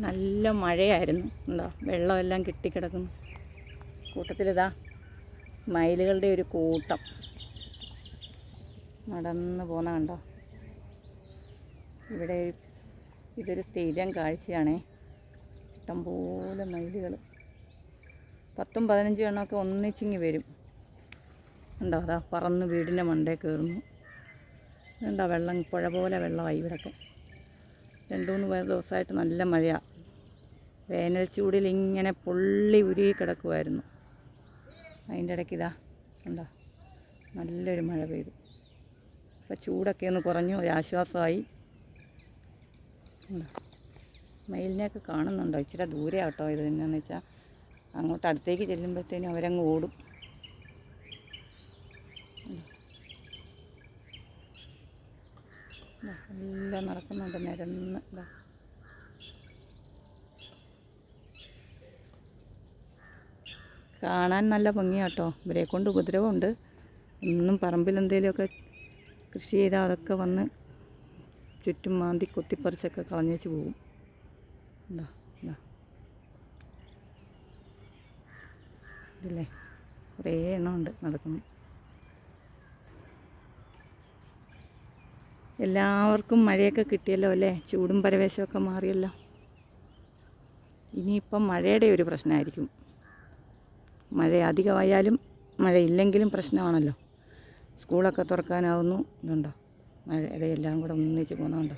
നല്ല മഴയായിരുന്നു. എന്താ വെള്ളമെല്ലാം കെട്ടിക്കിടക്കുന്നു. കൂട്ടത്തിലിതാ മയിലുകളുടെ ഒരു കൂട്ടം. നടന്നു പോകുന്ന കണ്ടോ? ഇവിടെ ഇതൊരു സ്ഥിരം കാഴ്ചയാണേ. ഇഷ്ടംപോലെ മയിലുകൾ പത്തും പതിനഞ്ചും എണ്ണമൊക്കെ ഒന്നിച്ചിങ്ങി വരും. ഉണ്ടോ അതാ പറന്ന് വീടിന്റെ മണ്ടേ കയറുന്നു. ഉണ്ടോ വെള്ളം പുഴ പോലെ വെള്ളമായി ഇവിടെയൊക്കെ രണ്ട് മൂന്ന് ദിവസമായിട്ട് നല്ല മഴയാണ് വേനൽ ചൂടിൽ ഇങ്ങനെ പൊള്ളി ഉരുകി കിടക്കുമായിരുന്നു അതിന്റെ ഇടയ്ക്ക് ഇതാ കണ്ടോ? നല്ലൊരു മഴ പെയ്തു. അപ്പോൾ ചൂടൊക്കെ ഒന്ന് കുറഞ്ഞു ഒരാശ്വാസമായി? മയിലിനെയൊക്കെ കാണുന്നുണ്ടോ? ഇച്ചിരി ദൂരെ ആട്ടോ ഇത് എന്നാന്ന് വെച്ചാൽ അങ്ങോട്ട് അടുത്തേക്ക് ചെല്ലുമ്പോഴത്തേനും അവരങ്ങ് ഓടും. എല്ലാം നടക്കുന്നുണ്ട് നിരന്ന്. കാണാൻ നല്ല ഭംഗിയാട്ടോ. ഇവരെ കൊണ്ട് ഉപദ്രവമുണ്ട്. ഇന്നും പറമ്പിൽ എന്തെങ്കിലുമൊക്കെ കൃഷി ചെയ്താൽ അതൊക്കെ വന്ന് ചുറ്റും മാന്തി കൊത്തിപ്പറിച്ചൊക്കെ കളഞ്ഞേച്ച് പോകും. ഇതില്ലേ? കുറേ എണ്ണമുണ്ട് നടക്കുന്നു എല്ലാവർക്കും മഴയൊക്കെ കിട്ടിയല്ലോ അല്ലേ? ചൂടും പരവേശമൊക്കെ മാറിയല്ലോ. ഇനിയിപ്പം മഴയുടെ ഒരു പ്രശ്നമായിരിക്കും. മഴ അധികമായാലും മഴയില്ലെങ്കിലും പ്രശ്നമാണല്ലോ. സ്കൂളൊക്കെ തുറക്കാനാവുന്നു. ഇതുണ്ടോ? മഴയുടെ എല്ലാം കൂടെ ഒന്നിച്ച് പോകുന്നുണ്ടോ?